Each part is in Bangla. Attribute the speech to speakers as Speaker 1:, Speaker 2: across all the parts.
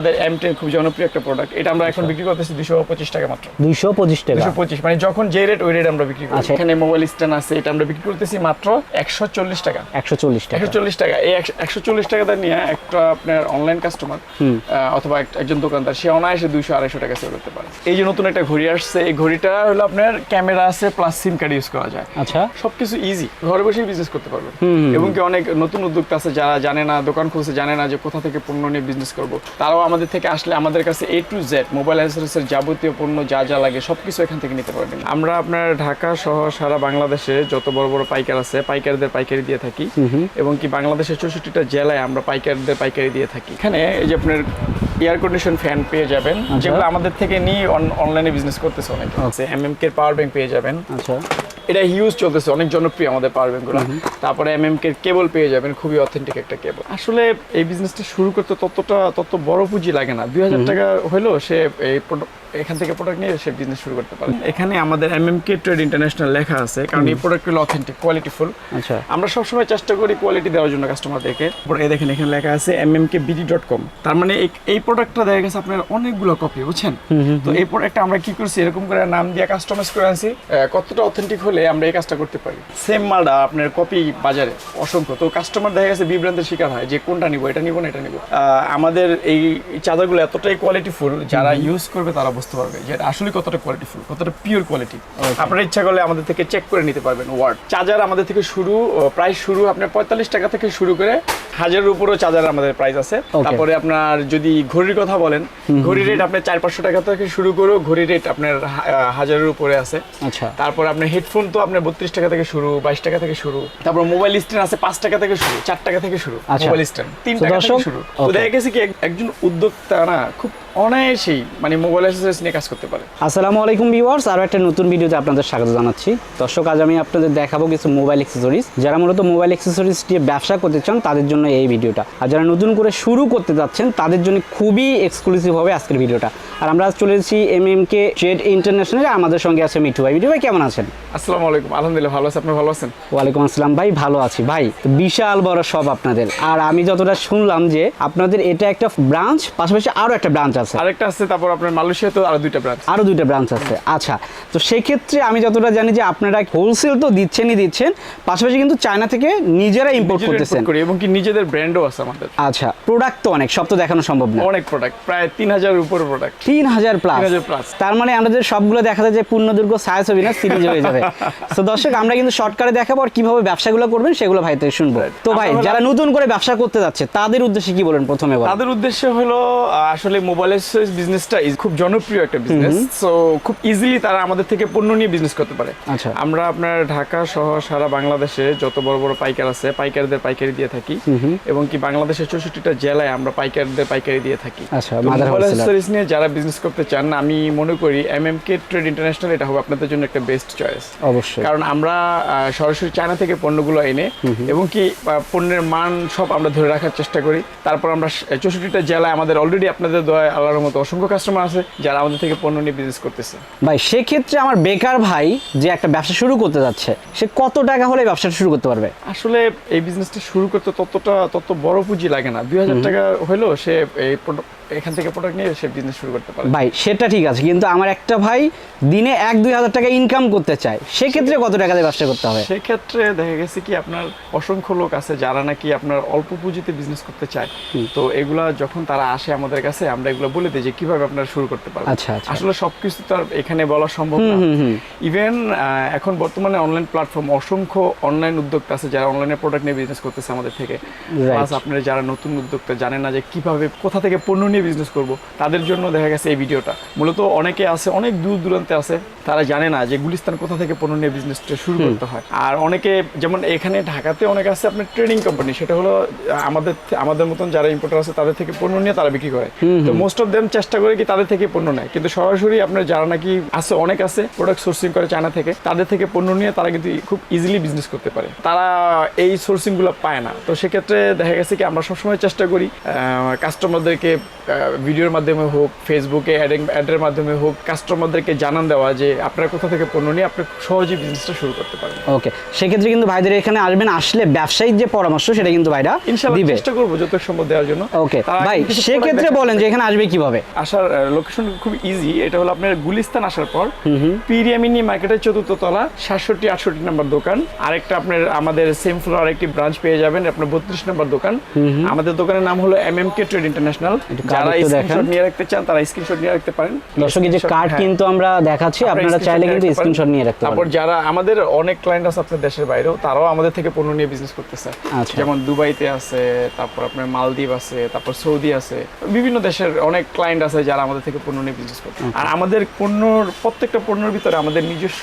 Speaker 1: আমাদের এম টেন খুব জনপ্রিয় একটা প্রোডাক্ট এটা আমরা। এখন বিক্রি করতেছি দুশো পঁচিশ টাকা মাত্র।
Speaker 2: দুইশো পঁচিশ টাকা?
Speaker 1: দুশো পঁচিশ মানে যখন যে রেট ওই রেট আমরা বিক্রি করি। এখানে মোবাইল স্ট্যান্ড আছে এটা আমরা বিক্রি করতেছি মাত্র একশো চল্লিশ টাকা।
Speaker 2: একশো চল্লিশ টাকা।
Speaker 1: একশো চল্লিশ টাকা। এই একশো চল্লিশ টাকাটা নিয়ে একটা আপনার অনলাইন কাস্টমার অথবা একজন দোকানদার সে অনায়াসে দুইশো আড়াইশো টাকা সেল করতে পারে। এই যে নতুন একটা ঘড়ি আসছে এই ঘড়িটা হলো আপনার ক্যামেরা আছে প্লাস সিম কার্ড ইউজ করা যায়।
Speaker 2: আচ্ছা।
Speaker 1: সবকিছু ইজি ঘরে বসেই বিজনেস করতে পারবেন। এবং কি অনেক নতুন উদ্যোক্তা আছে যারা জানে না দোকান খুলছে জানে না যে কোথা থেকে পণ্য নিয়ে বিজনেস করব। তারাও আমাদের থেকে আসলে আমাদের কাছে এ টু জেড মোবাইল অ্যাক্সেসরিজের যাবতীয় পণ্য যা যা লাগে সবকিছু এখান থেকে নিতে পারবেন। আমরা আপনার ঢাকা সহ সারা বাংলাদেশে যত বড় বড় পাইকার আছে পাইকারদের পাইকারি দিয়ে থাকি। এবং কি বাংলাদেশের চৌষট্টিটা জেলায় আমরা পাইকারদের পাইকারি দিয়ে থাকি। এখানে এই যে আপনার এয়ার কন্ডিশন ফ্যান পেয়ে যাবেন যেগুলো আমাদের থেকে নিয়ে অনলাইনে বিজনেস করতেছে অনেকে। আছে M M K power bank পেয়ে যাবেন।
Speaker 2: আচ্ছা।
Speaker 1: এটা হিউজ চলতেছে অনেক জনপ্রিয় আমাদের পাওয়ার ব্যাংকগুলো তারপরে এম এম কে কেবল পেয়ে যাবেন খুবই অথেন্টিক একটা কেবল আসলে এই বিজনেসটা শুরু করতে ততটা তত বড় পুঁজি লাগে না। দুই হাজার টাকা হলেও সে এই এখান থেকে প্রোডাক্ট নিয়ে সে বিজনেস শুরু করতে পারে। এখানে আমাদের M M K trade international লেখা আছে কারণ এই প্রোডাক্টগুলো অথেন্টিক কোয়ালিটিফুল
Speaker 2: আচ্ছা।
Speaker 1: আমরা সবসময় চেষ্টা করি কোয়ালিটি দেওয়ার জন্য কাস্টমারদেরকে এই দেখেন এখানে লেখা আছে M M K BD dot com তার মানে এই- এই প্রোডাক্টটা দেখা গেছে আপনার অনেকগুলো কপি বুঝছেন? তো এই প্রোডাক্টটা আমরা কি করছি? এরকম করে নাম দিয়ে কাস্টমাইজ করে আনছি। কতটা অথেন্টিক হলে আমরা এই কাজটা করতে পারি। সেম মালটা আপনার কপি বাজারে অসংখ্য। তো কাস্টমার দেখা গেছে বিভ্রান্তের শিকার হয় যে কোনটা নিব এটা নিব না এটা নিব। আমাদের এই চাদরগুলো এতটাই কোয়ালিটিফুল যারা ইউজ করবে তারা বুঝতে পারবে যে এটা আসলে কতটা কোয়ালিটিফুল কতটা পিওর কোয়ালিটি আপনারা ইচ্ছা করলে আমাদের থেকে চেক করে নিতে পারবেন ওয়ার্ড চার্জার আমাদের থেকে শুরু প্রাইস শুরু আপনার পঁয়তাল্লিশ টাকা থেকে শুরু করে হাজারের উপরেও চার্জার আমাদের প্রাইস আছে। তারপরে আপনার যদি ঘড়ির কথা বলেন ঘড়ির রেট আপনার চার পাঁচশো টাকা থেকে শুরু করেও ঘড়ির রেট আপনার হাজারের উপরে আছে।
Speaker 2: আচ্ছা।
Speaker 1: তারপর আপনার হেডফোন তো আপনার বত্রিশ টাকা থেকে শুরু বাইশ টাকা থেকে শুরু তারপর মোবাইল স্ট্যান্ড আছে পাঁচ টাকা থেকে শুরু চার টাকা থেকে শুরু
Speaker 2: আচ্ছা।
Speaker 1: মোবাইল স্ট্যান্ড তিন টাকা থেকে শুরু তো. দেখা গেছে কি একজন উদ্যোক্তা না খুব অনায়াসেই মানে মোবাইল অ্যাক্সেসরিজ নিয়ে কাজ করতে পারে।
Speaker 2: আসসালামু আলাইকুম ভিউয়ার্স আরও একটা নতুন ভিডিওতে আপনাদের স্বাগত জানাচ্ছি। দর্শক আজ আমি আপনাদের দেখাবো কিছু মোবাইল অ্যাক্সেসরিজ যারা মূলত মোবাইল অ্যাক্সেসরিজ নিয়ে ব্যবসা করতে চান তাদের জন্য এই ভিডিওটা। আর যারা নতুন করে শুরু করতে যাচ্ছেন তাদের জন্য খুবই এক্সক্লুসিভ হবে আজকের ভিডিওটা। আর আমরা আজ চলে এসেছি এম এম কে ট্রেড ইন্টারন্যাশনালে আমাদের সঙ্গে আছে মিঠু ভাই। মিঠু ভাই কেমন আছেন?
Speaker 1: আসসালামু আলাইকুম। আলহামদুলিল্লাহ ভালো আছে। আপনি ভালো আছেন?
Speaker 2: ওয়ালাইকুম আসসালাম ভাই ভালো আছি। ভাই বিশাল বড় সব আপনাদের। আর আমি যতটা শুনলাম যে আপনাদের এটা একটা ব্রাঞ্চ পাশাপাশি আরও একটা ব্রাঞ্চ আছে।
Speaker 1: আরেকটা আছে তারপর আপনার মালয়েশিয়া তো আরও দুইটা ব্রাঞ্চ
Speaker 2: আরও দুইটা ব্রাঞ্চ আছে। আচ্ছা তো সেই ক্ষেত্রে আমি যতটা জানি যে আপনারা হোলসেল তো দিচ্ছেনই দিচ্ছেন পাশাপাশি কিন্তু চায়না থেকে নিজেরা ইম্পোর্ট করতেছেন।
Speaker 1: করি এবং কি নিজেদের ব্র্যান্ডও আছে আমাদের।
Speaker 2: আচ্ছা প্রোডাক্ট তো অনেক সব তো দেখানো সম্ভব না।
Speaker 1: অনেক প্রোডাক্ট প্রায় তিন হাজারের উপর প্রোডাক্ট
Speaker 2: তিন হাজার প্লাস
Speaker 1: 3000 plus।
Speaker 2: তার মানে আমাদের সবগুলো দেখা যায় যে পূর্ণদুর্গ ছবি না সিরিজ হয়ে যাবে। তো দর্শক আমরা কিন্তু শর্টকাটে দেখাবো আর কীভাবে ব্যবসাগুলো করবেন সেগুলো ভাই থেকে শুনব। তো ভাই যারা নতুন করে ব্যবসা করতে যাচ্ছে তাদের উদ্দেশ্যে কি বলেন প্রথমে
Speaker 1: তাদের উদ্দেশ্য হলো আসলে মোবাইল বিজনেসটা খুব জনপ্রিয় একটা বিজনেস সো খুব ইজিলি তারা আমাদের থেকে পণ্য নিয়ে বিজনেস করতে পারে।
Speaker 2: আচ্ছা।
Speaker 1: আমরা আপনার ঢাকা সহ সারা বাংলাদেশে যত বড় বড় পাইকার আছে পাইকারদের পাইকারি দিয়ে থাকি। এবং কি বাংলাদেশের চৌষট্টিটা জেলায় আমরা পাইকারদের পাইকারি দিয়ে থাকি।
Speaker 2: আচ্ছা,
Speaker 1: নিয়ে যারা বিজনেস করতে চান আমি মনে করি M M K trade international এটা হবে আপনাদের জন্য একটা বেস্ট চয়েস
Speaker 2: অবশ্যই।
Speaker 1: কারণ আমরা সরাসরি চায়না থেকে পণ্যগুলো এনে এবং কি পণ্যের মান সব আমরা ধরে রাখার চেষ্টা করি। তারপর আমরা চৌষট্টিটা জেলায় আমাদের অলরেডি আপনাদের দয়া আল্লাহর মতো অসংখ্য কাস্টমার আছে যারা আমাদের থেকে পণ্য নিয়ে বিজনেস করতেছে।
Speaker 2: ভাই সেক্ষেত্রে আমার বেকার ভাই যে একটা ব্যবসা শুরু করতে যাচ্ছে সে কত টাকা হলে ব্যবসাটা শুরু করতে পারবে?
Speaker 1: আসলে এই বিজনেসটা শুরু করতে ততটা তত বড় পুঁজি লাগে না। দুই হাজার টাকা হলেও সে এই এখান থেকে প্রোডাক্ট নিয়ে সে বিজনেস শুরু করতে পারে।
Speaker 2: ভাই সেটা ঠিক আছে কিন্তু আমার একটা ভাই দিনে এক দুই হাজার টাকা ইনকাম করতে চায় সেক্ষেত্রে কত টাকা দিয়ে ব্যবসা করতে হবে?
Speaker 1: সেক্ষেত্রে দেখা গেছে কি আপনার অসংখ্য লোক আছে যারা নাকি আপনার অল্প পুঁজিতে বিজনেস করতে চায়। তো এগুলা যখন তারা আসে আমাদের কাছে আমরা এগুলো বলে দিই যে কীভাবে আপনারা শুরু করতে পারবেন।
Speaker 2: আচ্ছা, আচ্ছা।
Speaker 1: আসলে সবকিছু তো আর এখানে বলা সম্ভব না। ইভেন এখন বর্তমানে অনলাইন প্ল্যাটফর্ম অসংখ্য অনলাইন উদ্যোক্তা আছে যারা অনলাইনে প্রোডাক্ট নিয়ে বিজনেস করতেছে আমাদের থেকে। প্লাস আপনারা যারা নতুন উদ্যোক্তা জানেন না যে কীভাবে কোথা থেকে পণ্য নিয়ে বিজনেস করব তাদের জন্য দেখা গেছে এই ভিডিওটা। মূলত অনেকে আছে অনেক দূর দূরান্তে আছে তারা জানে না যে গুলিস্তান কোথা থেকে পণ্য নিয়ে বিজনেসটা শুরু করতে হয়। আর অনেকে যেমন এখানে ঢাকাতে অনেক আছে আপনার ট্রেনিং কোম্পানি সেটা হলো আমাদের আমাদের মতন যারা ইম্পোর্টার আছে তাদের থেকে পণ্য নিয়ে তারা বিক্রি করে। তো মোস্ট অফ দেম চেষ্টা করে কি তাদের থেকে পণ্য নেয়। কিন্তু সরাসরি আপনার যারা নাকি আছে অনেক আছে প্রোডাক্ট সোর্সিং করে চায়না থেকে তাদের থেকে পণ্য নিয়ে তারা কিন্তু খুব ইজিলি বিজনেস করতে পারে। তারা এই সোর্সিংগুলো পায় না। তো সেক্ষেত্রে দেখা গেছে কি আমরা সবসময় চেষ্টা করি কাস্টমারদেরকে ভিডিওর মাধ্যমে হোক ফেসবুকে অ্যাডের মাধ্যমে হোক কাস্টমারদেরকে জানান দেওয়া যে আপনারা কোথা থেকে পণ্য নিয়ে আপনি সহজেই বিজনেসটা শুরু করতে পারেন
Speaker 2: ওকে সেক্ষেত্রে কিন্তু ভাইদের এখানে আসবেন আসলে ব্যবসায়িক যে পরামর্শ সেটা কিন্তু ভাইরা
Speaker 1: চেষ্টা করব যত সম্ভব দেওয়ার জন্য।
Speaker 2: ওকে ভাই সেক্ষেত্রে বলেন যে এখানে আসবে কীভাবে?
Speaker 1: আসার লোকেশন খুব ইজি এটা হলো আপনার গুলিস্তান আসার পর। পিরিয়ামিনি মার্কেটের চতুর্থ তলা সাতষট্টি আটষট্টি নম্বর দোকান। আরেকটা আপনার আমাদের সেম ফ্লোর আরেকটি ব্রাঞ্চ পেয়ে যাবেন আপনার বত্রিশ নম্বর দোকান। আমাদের দোকানের নাম হলো M M K trade international যারা স্ক্রিনশট নিয়ে রাখতে চান তারা স্ক্রিনশট নিয়ে রাখতে পারেন।
Speaker 2: দর্শক যে কার্ড
Speaker 1: হ্যাঁ।
Speaker 2: কিন্তু আমরা দেখাচ্ছি আপনারা চাইলে কিন্তু স্ক্রিনশট নিয়ে রাখতে পারেন।
Speaker 1: তারপর যারা আমাদের অনেক ক্লায়েন্ট আছে আপনার দেশের বাইরেও তারাও আমাদের থেকে পণ্য নিয়ে বিজনেস করতেছে।
Speaker 2: আচ্ছা।
Speaker 1: যেমন দুবাইতে আছে তারপর আপনার মালদ্বীপ আছে তারপর সৌদি আছে। বিভিন্ন দেশের অনেক ক্লায়েন্ট আছে যারা আমাদের থেকে পণ্য নিয়ে বিজনেস করতে। আর আমাদের পণ্যর প্রত্যেকটা পণ্যের ভিতরে আমাদের নিজস্ব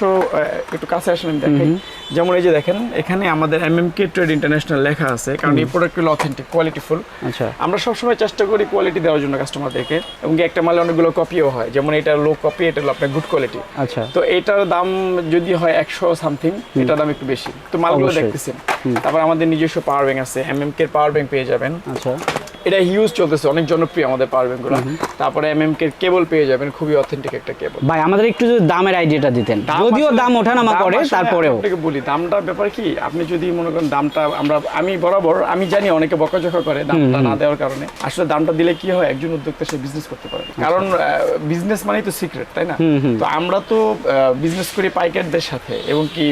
Speaker 1: একটু কাছে আসেন আমি দেখাই। যেমন এই যে দেখেন এখানে আমাদের M M K trade international লেখা আছে কারণ এই প্রোডাক্ট হলো অথেন্টিক কোয়ালিটিফুল
Speaker 2: আচ্ছা।
Speaker 1: আমরা সবসময় চেষ্টা করি কোয়ালিটি দেওয়ার জন্য কাস্টমারদেরকে এবং একটা মালে অনেকগুলো কপিও হয়। যেমন এটা লো কপি এটা হলো আপনার গুড কোয়ালিটি
Speaker 2: আচ্ছা।
Speaker 1: তো এটার দাম যদি হয় একশো সামথিং এটার দাম একটু বেশি। তো মালগুলো। দেখতেছেন। তারপর আমাদের নিজস্ব পাওয়ার ব্যাংক আছে M M K power bank পেয়ে যাবেন।
Speaker 2: আচ্ছা।
Speaker 1: এটা হিউজ চলতেছে অনেক জনপ্রিয় আমাদের পাওয়ার তারপরে এম এম কে কেবল পেয়ে যাবেন খুবই অথেন্টিক একটা কেবল
Speaker 2: ভাই আমাদের একটু যদি দামের আইডিয়াটা দিতেন। যদিও দাম ওঠানামা করে তারপরেও।
Speaker 1: আপনাকে বলি দামটার ব্যাপার কি আপনি যদি মনে করেন দামটা আমরা আমি বরাবর আমি জানি অনেকে বকাঝকা করে দামটা না দেওয়ার কারণে। আসলে দামটা দিলে কি হয় একজন উদ্যোক্তা সে বিজনেস করতে পারে। কারণ বিজনেস মানেই তো সিক্রেট তাই না? তো আমরা তো বিজনেস করি পাইকারদের সাথে এবং কি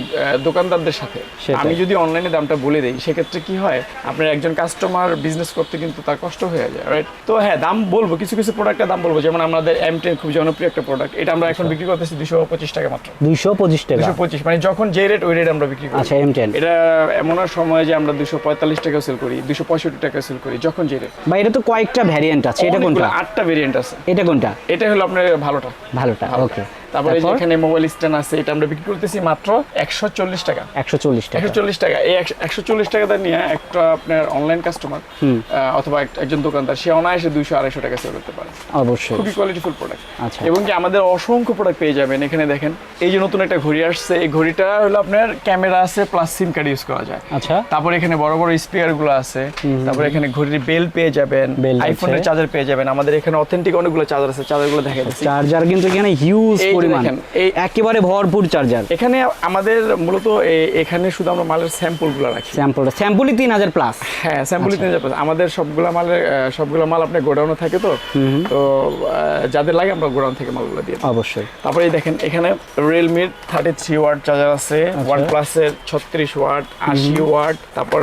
Speaker 1: দোকানদারদের সাথে। আমি যদি অনলাইনে দামটা বলে দিই সেক্ষেত্রে কি হয় আপনার একজন কাস্টমার বিজনেস করতে কিন্তু তার কষ্ট হয়ে যায় রাইট তো হ্যাঁ দাম বলব কিছু কিছু প্রোডাক্টের দাম বলব। যেমন আমাদের এম টেন খুব জনপ্রিয় একটা প্রোডাক্ট এটা আমরা এখন বিক্রি করতেছি দুশো পঁচিশ টাকা মাত্র।
Speaker 2: দুইশো পঁচিশ টাকা।
Speaker 1: দুশো পঁচিশ মানে যখন যে রেট ওই রেট আমরা বিক্রি করি।
Speaker 2: আচ্ছা এম টেন
Speaker 1: এটা এমন সময় যে আমরা দুশো পঁয়তাল্লিশ টাকা সেল করি দুশো পঁয়ষট্টি টাকা সেল করি যখন যে রেট
Speaker 2: ভাই এটা তো কয়েকটা ভ্যারিয়েন্ট আছে। এটা কোনটা?
Speaker 1: আটটা ভেরিয়েন্ট আছে।
Speaker 2: এটা কোনটা?
Speaker 1: এটা হলো আপনার ভালোটা।
Speaker 2: ভালোটা ওকে
Speaker 1: তারপরে এখানে মোবাইল স্ট্যান্ড আছে এটা আমরা বিক্রি করতেছি মাত্র একশো চল্লিশ টাকা।
Speaker 2: একশো চল্লিশ টাকা।
Speaker 1: একশো চল্লিশ টাকা। এই একশো চল্লিশ টাকাটা নিয়ে একটা আপনার অনলাইন কাস্টমার অথবা একজন দোকানদার সে অনায়াসে দুইশো আড়াইশো টাকা সেল করতে পারে।
Speaker 2: অবশ্যই।
Speaker 1: খুবই কোয়ালিটিফুল প্রোডাক্ট
Speaker 2: আচ্ছা।
Speaker 1: এবং কি আমাদের অসংখ্য প্রোডাক্ট পেয়ে যাবেন এখানে দেখেন। এই যে নতুন একটা ঘড়ি আসছে এই ঘড়িটা হলো আপনার ক্যামেরা আছে প্লাস সিম কার্ড ইউজ করা যায়।
Speaker 2: আচ্ছা।
Speaker 1: তারপর এখানে বড় বড় স্পিয়ারগুলো আছে। তারপর এখানে ঘড়ির বেল পেয়ে যাবেন। আইফোনের চার্জার পেয়ে যাবেন। আমাদের এখানে অথেন্টিক অনেকগুলো চার্জার আছে। চার্জারগুলো দেখা যাচ্ছে
Speaker 2: চার্জার কিন্তু এখানে হিউজ পরিমাণ। একেবারে ভরপুর চার্জার
Speaker 1: এখানে আমাদের মূলত এখানে শুধু আমরা মালের স্যাম্পলগুলো রাখি।
Speaker 2: স্যাম্পলটা স্যাম্পলই তিন হাজার প্লাস
Speaker 1: হ্যাঁ স্যাম্পল
Speaker 2: আচ্ছা।
Speaker 1: নিতে যাবে আমাদের সবগুলো মালের সবগুলো মাল আপনার গোডাউনে থাকে তো? তো যাদের লাগে আমরা গোডাউন থেকে মালগুলো দিই।
Speaker 2: অবশ্যই।
Speaker 1: তারপরে এই দেখেন এখানে রিয়েলমির থার্টি থ্রি ওয়াট চার্জার আছে। ওয়ান প্লাসের ছত্রিশ ওয়াট আশি ওয়াট তারপর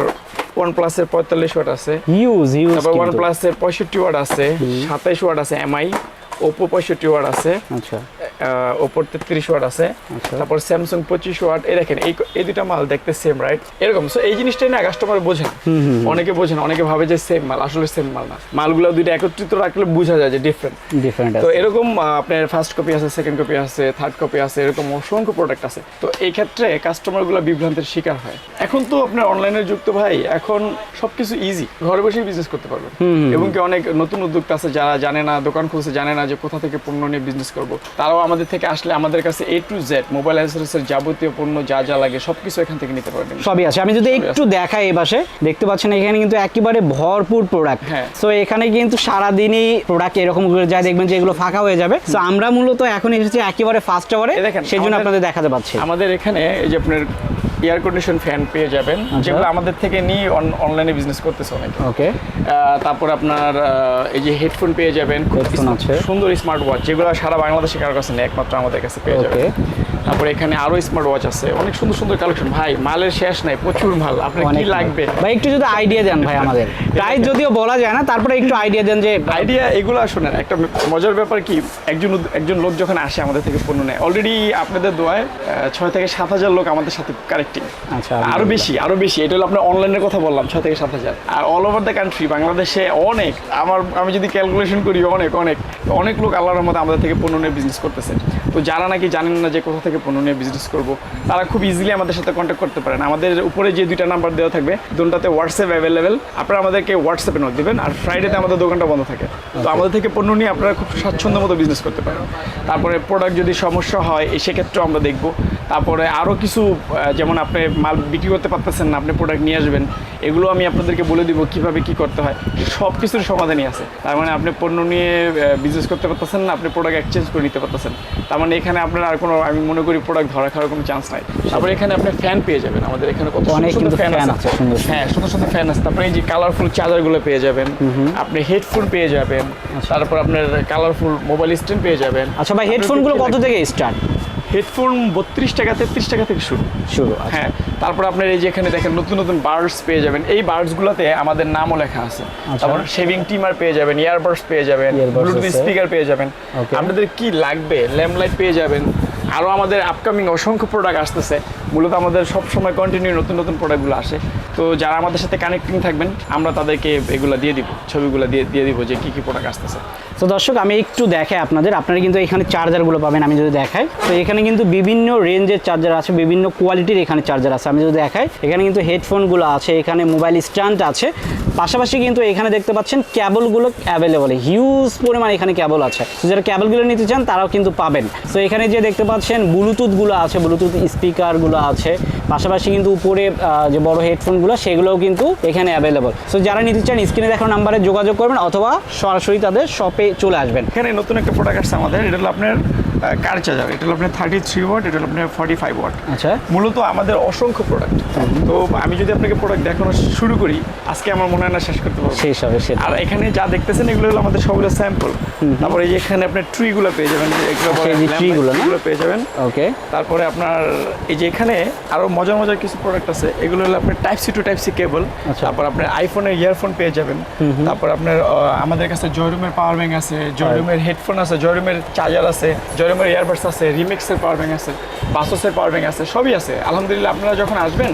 Speaker 1: ওয়ান প্লাসের পঁয়তাল্লিশ ওয়াট আছে।
Speaker 2: হিউজ হিউজ
Speaker 1: তারপর ওয়ান প্লাসের পঁয়ষট্টি ওয়াট আছে সাতাইশ ওয়াট আছে এমআই ওপো পঁয়ষট্টি ওয়াট আছে।
Speaker 2: আচ্ছা।
Speaker 1: ওপোর তেত্রিশ ওয়াট আছে
Speaker 2: আচ্ছা।
Speaker 1: তারপর স্যামসাং পঁচিশ ওয়াট। এই দেখেন এই এই দুটা মাল দেখতে সেম রাইট এরকম। সো এই জিনিসটাই না কাস্টমার বোঝে না। অনেকে বোঝে না অনেকে ভাবে যে সেম মাল আসলে সেম মাল না। মালগুলো দুইটা একত্রিত রাখলে বোঝা যায় যে ডিফারেন্ট
Speaker 2: ডিফারেন্ট
Speaker 1: তো এরকম আপনার ফার্স্ট কপি আছে সেকেন্ড কপি আছে থার্ড কপি আছে এরকম অসংখ্য প্রোডাক্ট আছে। তো এই ক্ষেত্রে কাস্টমারগুলো বিভ্রান্তের শিকার হয়। এখন তো আপনার অনলাইনের যুক্ত ভাই এখন সবকিছু ইজি ঘরে বসেই বিজনেস করতে পারবেন। এবং কি অনেক নতুন উদ্যোক্তা আছে যারা জানে না দোকান খুলছে জানে না যে কোথা থেকে পণ্য নিয়ে বিজনেস করব তারাও আমাদের থেকে আসলে আমাদের কাছে এ টু জেড মোবাইল অ্যাক্সেসরিজের যাবতীয় পণ্য যা যা লাগে সবকিছু এখান থেকে নিতে পারবেন।
Speaker 2: সবই আছে। আমি যদি একটু দেখাই এই পাশে দেখতে পাচ্ছেন এখানে কিন্তু একেবারে ভরপুর প্রোডাক্ট
Speaker 1: হ্যাঁ।
Speaker 2: সো এখানে কিন্তু সারাদিনই প্রোডাক্ট এরকম করে যায় দেখবেন যে এগুলো ফাঁকা হয়ে যাবে। সো আমরা মূলত এখন এসেছি একেবারে ফার্স্ট আওয়ারে সেই জন্য আপনাদের দেখাতে পাচ্ছি।
Speaker 1: আমাদের এখানে এই যে আপনার এয়ার কন্ডিশন ফ্যান পেয়ে যাবেন
Speaker 2: আচ্ছা।
Speaker 1: যেগুলো আমাদের থেকে নিয়ে অনলাইনে বিজনেস করতেছে অনেকে
Speaker 2: ওকে
Speaker 1: তারপর আপনার এই যে হেডফোন পেয়ে যাবেন। সুন্দর স্মার্ট ওয়াচ যেগুলো সারা বাংলাদেশে কারোর কাছে নেই একমাত্র আমাদের কাছে পেয়ে যাবেন
Speaker 2: ওকে
Speaker 1: তারপর এখানে আরও স্মার্ট ওয়াচ আছে। অনেক সুন্দর সুন্দর কালেকশন ভাই মালের শেষ নাই প্রচুর মাল। আপনার কি লাগবে?
Speaker 2: ভাই একটু যদি আইডিয়া দেন ভাই আমাদের। প্রাইস যদিও বলা যায় না তারপরে একটু আইডিয়া দেন যে
Speaker 1: আইডিয়া এগুলো শোনেন একটা মজার ব্যাপার কি একজন একজন লোক যখন আসে আমাদের থেকে পণ্য নেয় অলরেডি আপনাদের দোয়ায় ছয় থেকে সাত হাজার লোক আমাদের সাথে কানেক্টিং
Speaker 2: আচ্ছা
Speaker 1: আরও বেশি। আরও বেশি। এটা হলো আপনার অনলাইনের কথা বললাম ছয় থেকে সাত হাজার। আর অল ওভার দ্য কান্ট্রি বাংলাদেশে অনেক। আমার আমি যদি ক্যালকুলেশন করি অনেক অনেক। অনেক লোক আল্লাহর মধ্যে আমাদের থেকে পণ্য নিয়ে বিজনেস করতেছে। তো যারা নাকি জানেন না যে কোথা থেকে পণ্য নিয়ে বিজনেস করব তারা খুব ইজিলি আমাদের সাথে কন্ট্যাক্ট করতে পারেন। আমাদের উপরে যে দুইটা নাম্বার দেওয়া থাকবে দুটাতে হোয়াটসঅ্যাপ অ্যাভেলেবেল আপনারা আমাদেরকে হোয়াটসঅ্যাপে নোট দেবেন আর ফ্রাইডেতে আমাদের দোকানটা বন্ধ থাকে। তো আমাদের থেকে পণ্য নিয়ে আপনারা খুব স্বাচ্ছন্দ্য মতো বিজনেস করতে পারেন। তারপরে প্রোডাক্ট যদি সমস্যা হয় সেক্ষেত্রেও আমরা দেখব। তারপরে আরও কিছু যেমন আপনি মাল বিক্রি করতে পারতেছেন না আপনি প্রোডাক্ট নিয়ে আসবেন এগুলো আমি আপনাদেরকে বলে দিব কীভাবে কি করতে হয়। সব কিছুর সমাধানই আছে। তার মানে আপনি পণ্য নিয়ে বিজনেস করতে পারতেছেন না আপনি প্রোডাক্ট এক্সচেঞ্জ করে নিতে পারতেছেন। তার মানে এখানে আপনার আর কোনো আমি মনে করি প্রোডাক্ট ধরা খাওয়ার কোনো চান্স নাই। তারপরে এখানে আপনি ফ্যান পেয়ে যাবেন। আমাদের এখানে কত
Speaker 2: অনেক
Speaker 1: ফ্যান আছে। হ্যাঁ সুন্দর সুন্দর ফ্যান আছে। তারপরে এই যে কালারফুল চার্জারগুলো পেয়ে যাবেন। আপনি হেডফোন পেয়ে যাবেন। তারপর আপনার কালারফুল মোবাইল স্ট্যান্ড পেয়ে যাবেন।
Speaker 2: আচ্ছা ভাই হেডফোনগুলো কত থেকে স্টার্ট
Speaker 1: হেডফোন বত্রিশ টাকা তেত্রিশ টাকা থেকে শুরু।
Speaker 2: শুরু আচ্ছা।
Speaker 1: হ্যাঁ তারপর আপনার এই যে এখানে দেখেন নতুন নতুন বার্ডস পেয়ে যাবেন। এই বার্ডসগুলোতে আমাদের নামও লেখা আছে। তারপর শেভিং টিমার পেয়ে যাবেন ইয়ারবাডস পেয়ে যাবেন ব্লুটুথ স্পিকার পেয়ে যাবেন। আপনাদের কি লাগবে? ল্যাম্পলাইট পেয়ে যাবেন। আরও আমাদের আপকামিং অসংখ্য প্রোডাক্ট আসতেছে। মূলত আমাদের সব সময় কন্টিনিউ নতুন নতুন প্রোডাক্টগুলো আসে। তো যারা আমাদের সাথে কানেক্টিং থাকবেন, আমরা তাদেরকে এগুলো দিয়ে দিব, ছবিগুলো দিয়ে দিয়ে দিব যে কী কী প্রোডাক্ট আসতেছে।
Speaker 2: তো দর্শক, আমি একটু দেখাই আপনাদের। আপনারা কিন্তু এখানে চার্জারগুলো পাবেন, আমি যদি দেখাই। তো এখানে কিন্তু বিভিন্ন রেঞ্জের চার্জার আছে, বিভিন্ন কোয়ালিটির এখানে চার্জার আছে, আমি যদি দেখাই। এখানে কিন্তু হেডফোনগুলো আছে, এখানে মোবাইল স্ট্যান্ড আছে। পাশাপাশি কিন্তু এখানে দেখতে পাচ্ছেন ক্যাবলগুলো অ্যাভেলেবল হিউজ পরিমাণ এখানে ক্যাবল আছে। যারা ক্যাবলগুলো নিতে চান, তারাও কিন্তু পাবেন। তো এখানে যে দেখতে পাচ্ছেন ব্লুটুথগুলো আছে ব্লুটুথ স্পিকারগুলো আছে। পাশাপাশি কিন্তু উপরে যে বড় হেডফোনগুলো সেগুলোও কিন্তু এখানে অ্যাভেলেবল সো যারা নিতে চান স্ক্রিনে দেখানো নাম্বারে যোগাযোগ করবেন, অথবা সরাসরি তাদের শপে চলে আসবেন।
Speaker 1: এখানে নতুন একটা প্রোডাক্ট আসছে আমাদের, এটা হলো আপনার কার চার্জার এটা হলো আপনার থার্টি থ্রি ওয়াট এটা হলো আপনার ফর্টি ফাইভ ওয়াট
Speaker 2: আচ্ছা।
Speaker 1: মূলত আমাদের অসংখ্য প্রোডাক্ট তো আমি যদি আপনাকে প্রোডাক্ট দেখানো শুরু করি আজকে আমার মনে হয় না শেষ করতে পারব।
Speaker 2: শেষ হবে
Speaker 1: আর এখানে যা দেখতেছেন এগুলো হলো আমাদের সবগুলো স্যাম্পল তারপরে এই যে এখানে আপনার ট্রিগুলো পেয়ে যাবেন এগুলো
Speaker 2: আচ্ছা,
Speaker 1: পেয়ে যাবেন।
Speaker 2: ওকে
Speaker 1: তারপরে আপনার এই যে এখানে আরও মজার মজার কিছু প্রোডাক্ট আছে। এগুলো হলো আপনার type C to type C cable. তারপর আপনার আইফোনের ইয়ারফোন পেয়ে যাবেন। তারপর আপনার আমাদের কাছে জয়রুমের পাওয়ার ব্যাংক আছে জয়রুমের হেডফোন আছে জয়রুমের চার্জার আছে জয়রুমের ইয়ারবাডস আছে রিমেক্সের পাওয়ার ব্যাঙ্ক আছে বাসসের পাওয়ার ব্যাঙ্ক আছে সবই আছে। আলহামদুলিল্লাহ আপনারা যখন আসবেন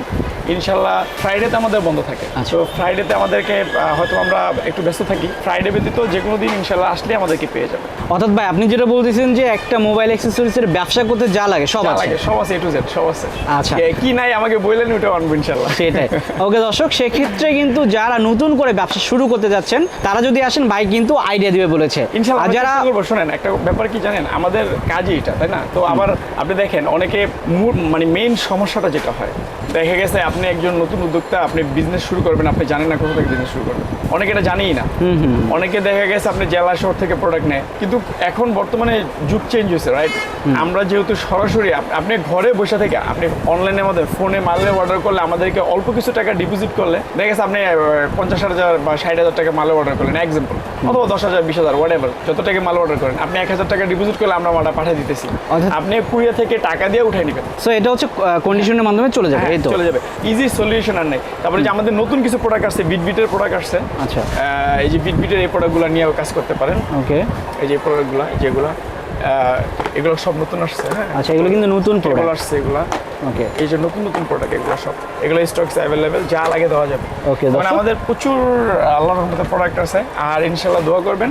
Speaker 1: ইনশাল্লাহ ফ্রাইডেতে আমাদের বন্ধ থাকে।
Speaker 2: আচ্ছা।
Speaker 1: তো ফ্রাইডেতে আমাদেরকে হয়তো আমরা একটু ব্যস্ত থাকি। ফ্রাইডে ব্যতীত যে কোনো দিন ইনশাল্লাহ আসলে আমাদেরকে পেয়ে যাবে
Speaker 2: অর্থাৎ ভাই আপনি যেটা বলতেছেন যে একটা মোবাইল অ্যাক্সেসরিজের ব্যবসা করতে যা লাগে সব আছে।
Speaker 1: সব আছে এ টু জেড সব আছে।
Speaker 2: আচ্ছা।
Speaker 1: কি নাই আমাকে বললেন ওটা আনব ইনশাল্লাহ
Speaker 2: সেটাই। ওকে দর্শক সেক্ষেত্রে কিন্তু যারা নতুন করে ব্যবসা শুরু করতে যাচ্ছেন তারা যদি আসেন ভাই কিন্তু আইডিয়া দিবে বলেছে।
Speaker 1: ইনশাল্লাহ
Speaker 2: আর যারা
Speaker 1: করব শোনেন একটা ব্যাপার কি জানেন আমাদের কাজই এটা তাই না? তো আবার আপনি দেখেন অনেকে মানে মেইন সমস্যাটা যেটা হয় দেখা গেছে আপনি একজন নতুন উদ্যোক্তা আপনি বিজনেস শুরু করবেন আপনি জানেন না কোথা থেকে বিজনেস শুরু করবেন। অনেকে এটা জানেই না। অনেকে দেখা গেছে আপনি জেলা শহর থেকে প্রোডাক্ট নেয় কিন্তু এখন বর্তমানে যুগ চেঞ্জ হয়েছে রাইট আমরা যেহেতু সরাসরি আপনি ঘরে বসে থেকে আপনি অনলাইনে আমাদের ফোনে মালের অর্ডার করলে আমাদেরকে অল্প কিছু টাকা ডিপোজিট করলে দেখা গেছে আপনি পঞ্চাশ হাজার বা ষাট হাজার টাকা মালের অর্ডার করলেন এক্সাম্পল অথবা দশ হাজার বিশ হাজার হোয়াট এভার যত টাকা মাল অর্ডার করেন আপনি এক হাজার টাকা ডিপোজিট করলে আমরা মালটা পাঠিয়ে দিতেছি। আপনি কুড়িয়া থেকে টাকা দিয়ে উঠাই নেবেন।
Speaker 2: সো এটা হচ্ছে কন্ডিশনের মাধ্যমে চলে যাবে
Speaker 1: হ্যাঁ,
Speaker 2: এই তো?
Speaker 1: চলে যাবে। ইজি সলিউশন আর নেই। তারপরে যে আমাদের নতুন কিছু প্রোডাক্ট আসছে বিটবিটের প্রোডাক্ট আসছে
Speaker 2: আচ্ছা।
Speaker 1: এই যে বিটবিটের এই প্রোডাক্টগুলো নিয়েও কাজ করতে পারেন।
Speaker 2: ওকে
Speaker 1: এই যে প্রোডাক্টগুলো যেগুলো এগুলো সব নতুন আসছে হ্যাঁ?
Speaker 2: আচ্ছা এগুলো কিন্তু নতুন প্রোডাক্ট
Speaker 1: আসছে এগুলা।
Speaker 2: ওকে
Speaker 1: এই যে নতুন নতুন প্রোডাক্ট এগুলো সব এগুলো স্টকস অ্যাভেলেবেল যা লাগে দেওয়া যাবে।
Speaker 2: Okay,
Speaker 1: মানে আমাদের প্রচুর আল্লাহর রহমতে প্রোডাক্ট আছে। আর ইনশাল্লাহ দোয়া করবেন।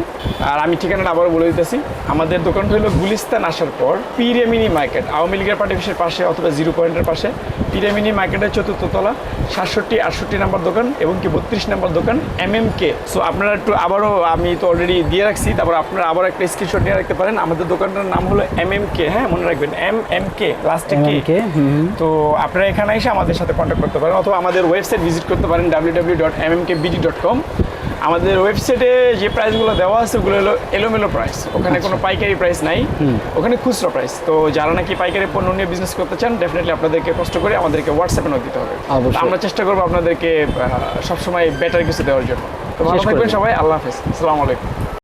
Speaker 1: আর আমি ঠিকানাটা আবারও বলে দিতেছি। আমাদের দোকানটা হলো গুলিস্তান আসার পর পিরিয়ামিনি মার্কেট আওয়ামী লীগের পার্টি অফিসের পাশে অথবা জিরো পয়েন্টের পাশে। পিরিয়ামিনি মার্কেটের চতুর্থ তলা সাতষট্টি আটষট্টি নাম্বার দোকান এবং কি বত্রিশ নাম্বার দোকান এম এম কে সো আপনারা একটু আবারও আমি তো অলরেডি দিয়ে রাখছি তারপর আপনারা আবার একটা স্ক্রিনশট নিয়ে রাখতে পারেন। আমাদের দোকানটার নাম হলো এম এম কে হ্যাঁ মনে রাখবেন এম এম কে লাস্টে কে তো আপনারা এখানে এসে আমাদের সাথে কন্ট্যাক্ট করতে পারেন অথবা আমাদের ওয়েবসাইট ভিজিট করতে পারেন W W dot M M K BD dot com আমাদের ওয়েবসাইটে যে প্রাইসগুলো দেওয়া আছে ওগুলো হলো এলোমেলো প্রাইস ওখানে কোনো পাইকারি প্রাইস নাই। ওখানে খুচরো প্রাইস তো যারা নাকি পাইকারি পণ্য নিয়ে বিজনেস করতে চান ডেফিনেটলি আপনাদেরকে কষ্ট করে আমাদেরকে হোয়াটসঅ্যাপে নোট দিতে হবে। আমরা চেষ্টা করব আপনাদেরকে সবসময় বেটার কিছু দেওয়ার জন্য। তো ভালো থাকবেন সবাই আল্লাহ হাফেজ। আসসালামু আলাইকুম।